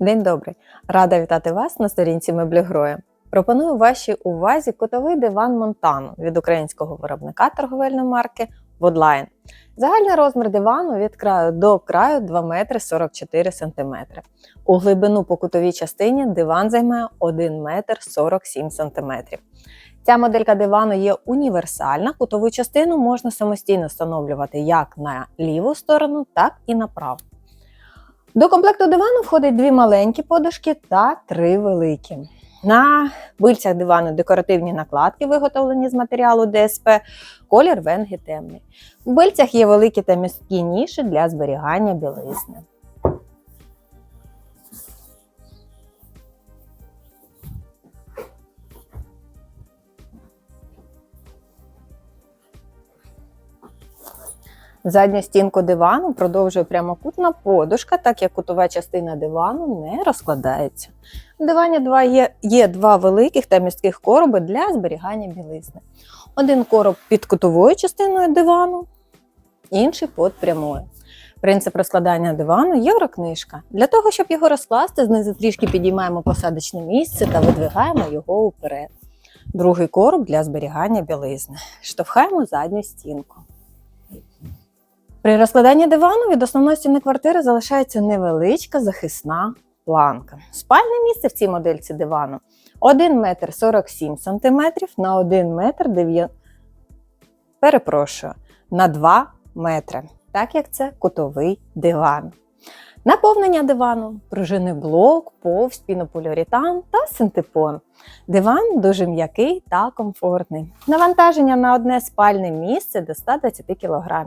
День добрий! Рада вітати вас на сторінці Меблігроя. Пропоную вашій увазі котовий диван Монтану від українського виробника торговельної марки Woodline. Загальний розмір дивану від краю до краю 2 метри 44 см. У глибину по кутовій частині диван займає 1 метр 47 см. Ця моделька дивану є універсальна, кутову частину можна самостійно встановлювати як на ліву сторону, так і на праву. До комплекту дивану входить дві маленькі подушки та три великі. На бильцях дивану декоративні накладки, виготовлені з матеріалу ДСП, колір венги темний. В бильцях є великі та місткі ніші для зберігання білизни. Задню стінку дивану продовжує прямокутна подушка, так як кутова частина дивану не розкладається. В дивані два є, є два великих та містких короби для зберігання білизни. Один короб під кутовою частиною дивану, інший під прямою. Принцип розкладання дивану єврокнижка. Для того, щоб його розкласти, знизу трішки підіймаємо посадочне місце та видвигаємо його уперед. Другий короб для зберігання білизни. Штовхаємо задню стінку. При розкладанні дивану від основної стіни квартири залишається невеличка захисна планка. Спальне місце в цій модельці дивану 1 метр 47 см на 1 метр 9... Перепрошую, на 2 метри, так як це кутовий диван. Наповнення дивану, пружинний блок, повз, пінополіуретан та синтепон. Диван дуже м'який та комфортний. Навантаження на одне спальне місце до 120 кг.